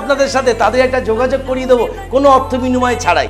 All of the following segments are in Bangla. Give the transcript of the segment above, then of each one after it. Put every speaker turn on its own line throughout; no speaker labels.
আপনাদের সাথে তাদের একটা যোগাযোগ করিয়ে দেবো। কোনো অর্থ বিনিময় ছাড়াই।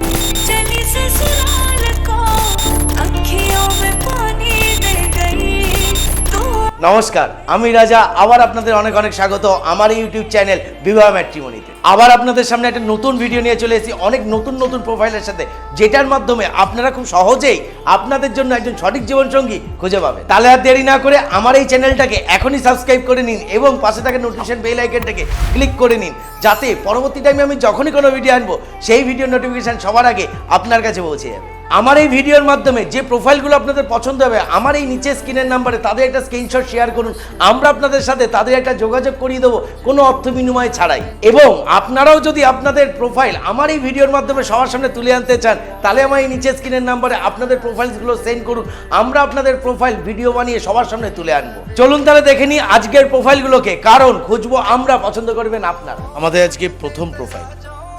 নমস্কার, আমি রাজা, আবার আপনাদের অনেক অনেক স্বাগত আমার ইউটিউব চ্যানেল বিবাহ ম্যাট্রিমনিতে। আবার আপনাদের সামনে একটা নতুন ভিডিও নিয়ে চলে এসেছি, অনেক নতুন নতুন প্রোফাইলের সাথে, যেটার মাধ্যমে আপনারা খুব সহজেই আপনাদের জন্য একজন সঠিক জীবনসঙ্গী খুঁজে পাবেন। তাহলে আর দেরি না করে আমার এই চ্যানেলটাকে এখনই সাবস্ক্রাইব করে নিন এবং পাশে থাকা নোটিফিকেশন বেল আইকনটাকে ক্লিক করে নিন, যাতে পরবর্তী টাইমে আমি যখনই কোনো ভিডিও আনব, সেই ভিডিও নোটিফিকেশন সবার আগে আপনার কাছে পৌঁছে যাবে। আমার এই ভিডিওর মাধ্যমে যে প্রোফাইলগুলো আপনাদের পছন্দ হবে, আমার এই নিচে স্ক্রিনের নাম্বারে তাদের একটা স্ক্রিনশট শেয়ার করুন। আমরা আপনাদের সাথে তাদের একটা যোগাযোগ করিয়ে দেবো, কোনো অর্থ বিনিময় ছাড়াই। এবং আপনারাও যদি আপনাদের প্রোফাইল আমার এই ভিডিওর মাধ্যমে সবার সামনে তুলে আনতে চান, তাহলে আমার এই নিচে স্ক্রিনের নাম্বারে আপনাদের প্রোফাইলসগুলো সেন্ড করুন। আমরা আপনাদের প্রোফাইল ভিডিও বানিয়ে সবার সামনে তুলে আনব। চলুন তাহলে দেখে নিই আজকের প্রোফাইলগুলোকে কারণ খুঁজবো আমরা, পছন্দ করবেন আপনার। আমাদের আজকে প্রথম প্রোফাইল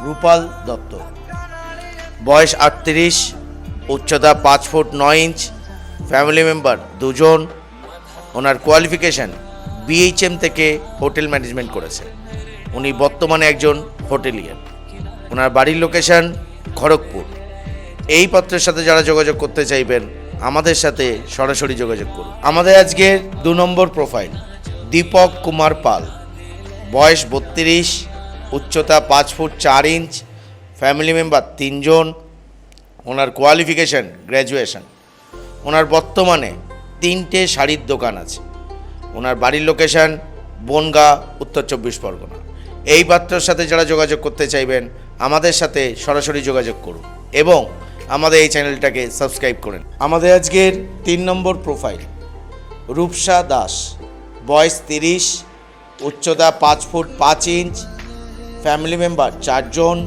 রূপাল দত্ত। বয়স আটত্রিশ, উচ্চতা পাঁচ ফুট নয় ইঞ্চ ফ্যামিলি মেম্বার দুজন। ওনার কোয়ালিফিকেশন বিএইচএম থেকে হোটেল ম্যানেজমেন্ট করেছে। উনি বর্তমানে একজন হোটেলিয়ার ওনার বাড়ির লোকেশন খড়গপুর। এই পত্রের সাথে যারা যোগাযোগ করতে চাইবেন, আমাদের সাথে সরাসরি যোগাযোগ করুন। আমাদের আজকের দু নম্বর প্রোফাইল দীপক কুমার পাল। বয়স বত্রিশ, উচ্চতা পাঁচ ফুট চার ইঞ্চ ফ্যামিলি মেম্বার তিনজন। ওনার কোয়ালিফিকেশন গ্র্যাজুয়েশান ওনার বর্তমানে তিনটে শাড়ির দোকান আছে। ওনার বাড়ির লোকেশন বনগা, উত্তর চব্বিশ পরগনা। এই পাত্রের সাথে যারা যোগাযোগ করতে চাইবেন, আমাদের সাথে সরাসরি যোগাযোগ করুন এবং আমাদের এই চ্যানেলটাকে সাবস্ক্রাইব করেন আমাদের আজকের তিন নম্বর প্রোফাইল রূপসা দাস, বয়স তিরিশ, উচ্চতা পাঁচ ফুট পাঁচ ইঞ্চ ফ্যামিলি মেম্বার চারজন,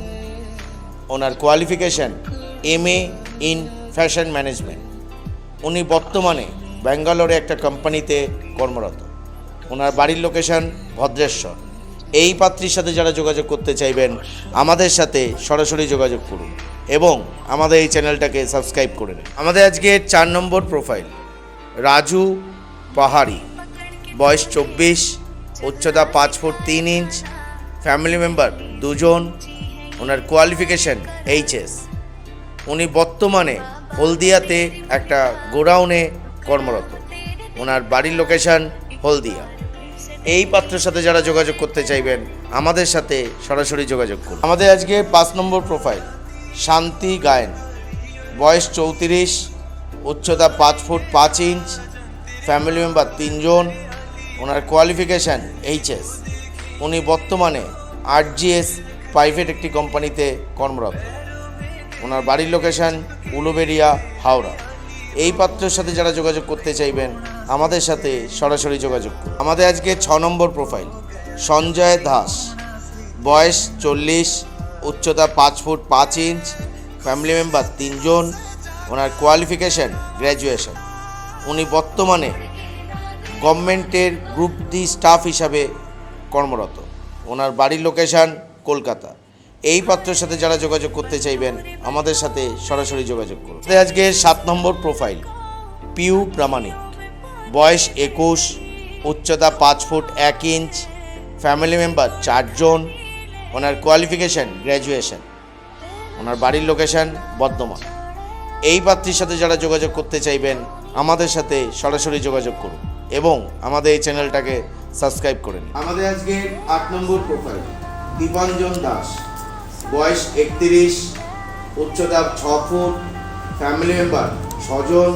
ওনার qualification M A in fashion management উনি বর্তমানে ব্যাঙ্গালোরে একটা কোম্পানিতে কর্মরত। ওনার বাড়ির লোকেশন ভদ্রেশ্বর। এই পাত্রীর সাথে যারা যোগাযোগ করতে চাইবেন, আমাদের সাথে সরাসরি যোগাযোগ করুন এবং আমাদের এই চ্যানেলটাকে সাবস্ক্রাইব করে নিন। আমাদের আজকে চার নম্বর প্রোফাইল রাজু পাহাড়ি। বয়স চব্বিশ, উচ্চতা পাঁচ ফুট তিন ইঞ্চ ফ্যামিলি মেম্বার দুজন, ওনার কোয়ালিফিকেশন এইচএস উনি বর্তমানে হলদিয়াতে একটা গোডাউনে কর্মরত। ওনার বাড়ির লোকেশন হলদিয়া। এই পাত্রের সাথে যারা যোগাযোগ করতে চাইবেন, আমাদের সাথে সরাসরি যোগাযোগ করুন। আমাদের আজকে পাঁচ নম্বর প্রোফাইল শান্তি গায়েন। বয়স চৌত্রিশ, উচ্চতা পাঁচ ফুট পাঁচ ইঞ্চ ফ্যামিলি মেম্বার তিনজন, ওনার কোয়ালিফিকেশান এইচএস উনি বর্তমানে আরজিএস প্রাইভেট একটি কোম্পানিতে কর্মরত। ওনার বাড়ির লোকেশন উলুবেরিয়া, হাওড়া। এই পাত্রের সাথে যারা যোগাযোগ করতে চাইবেন, আমাদের সাথে সরাসরি যোগাযোগ আমাদের আজকে ছ নম্বর প্রোফাইল সঞ্জয় দাস। বয়স চল্লিশ, উচ্চতা পাঁচ ফুট পাঁচ ইঞ্চ ফ্যামিলি মেম্বার তিনজন, ওনার কোয়ালিফিকেশন গ্র্যাজুয়েশন উনি বর্তমানে গভর্নমেন্টের গ্রুপ ডি স্টাফ হিসাবে কর্মরত। ওনার বাড়ির লোকেশান কলকাতা। এই পাত্রের সাথে যারা যোগাযোগ করতে চাইবেন, আমাদের সাথে সরাসরি যোগাযোগ করুন। আজকে সাত নম্বর প্রোফাইল পিউ প্রামাণিক বয়স একুশ, উচ্চতা পাঁচ ফুট এক ইঞ্চ ফ্যামিলি মেম্বার চারজন, ওনার কোয়ালিফিকেশন গ্র্যাজুয়েশন ওনার বাড়ির লোকেশন বর্ধমান। এই পাত্রীর সাথে যারা যোগাযোগ করতে চাইবেন, আমাদের সাথে সরাসরি যোগাযোগ করুন এবং আমাদের এই চ্যানেলটাকে সাবস্ক্রাইব করে নিন। আমাদের আজকে আট নম্বর প্রোফাইল দীপাঞ্জন দাস। বয়স একত্রিশ উচ্চতা ছ ফুট ফ্যামিলি মেম্বার ছজন,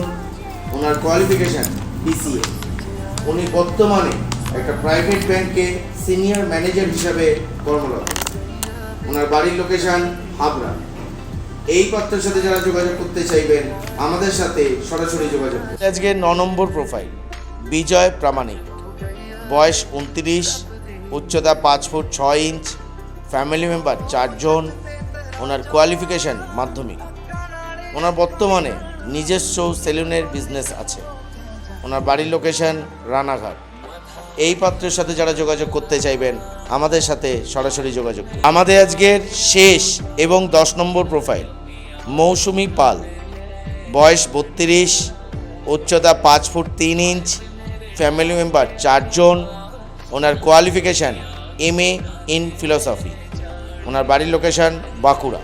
ওনার কোয়ালিফিকেশান বিসিএ উনি বর্তমানে একটা প্রাইভেট ব্যাংকে সিনিয়র ম্যানেজার হিসাবে কর্মরত। ওনার বাড়ির লোকেশান হাবড়া। এই পাত্রের সাথে যারা যোগাযোগ করতে চাইবেন, আমাদের সাথে সরাসরি যোগাযোগ। আজকে ন নম্বর প্রোফাইল বিজয় প্রামাণিক। বয়স উনত্রিশ, উচ্চতা পাঁচ ফুট ছয় ইঞ্চ ফ্যামিলি মেম্বার চারজন, ওনার কোয়ালিফিকেশান মাধ্যমিক। ওনার বর্তমানে নিজস্ব সেলুনের বিজনেস আছে। ওনার বাড়ির লোকেশান রানাঘাট। এই পাত্রের সাথে যারা যোগাযোগ করতে চাইবেন, আমাদের সাথে সরাসরি যোগাযোগ। আমাদের আজকের শেষ এবং দশ নম্বর প্রোফাইল মৌসুমি পাল। বয়স বত্রিশ, উচ্চতা পাঁচ ফুট তিন ইঞ্চ ফ্যামিলি মেম্বার চারজন, ওনার qualification M A in philosophy ওনার বাড়ির লোকেশান বাঁকুড়া।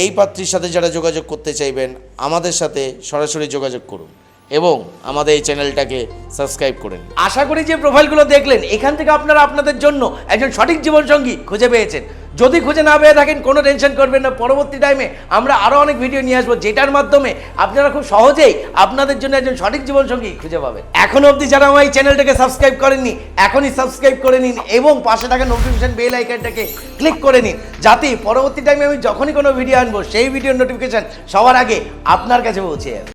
এই পাত্রীর সাথে যারা যোগাযোগ করতে চাইবেন, আমাদের সাথে সরাসরি যোগাযোগ করুন এবং আমাদের এই চ্যানেলটাকে সাবস্ক্রাইব করেন আশা করি যে প্রোফাইলগুলো দেখলেন, এখান থেকে আপনারা আপনাদের জন্য একজন সঠিক জীবনসঙ্গী খুঁজে পেয়েছেন। যদি খুঁজে না পেয়ে থাকেন, কোনো টেনশন করবেন না। পরবর্তী টাইমে আমরা আরও অনেক ভিডিও নিয়ে আসব, যেটার মাধ্যমে আপনারা খুব সহজেই আপনাদের জন্য একজন সঠিক জীবনসঙ্গী খুঁজে পাবেন। এখনও অবধি যারা আমার এই চ্যানেলটাকে সাবস্ক্রাইব করেননি, এখনই সাবস্ক্রাইব করে নিন এবং পাশে থাকা নোটিফিকেশন বেল আইকনটাকে ক্লিক করে নিন, যাতে পরবর্তী টাইমে আমি যখনই কোনো ভিডিও আনব, সেই ভিডিওর নোটিফিকেশন সবার আগে আপনার কাছে পৌঁছে যাবে।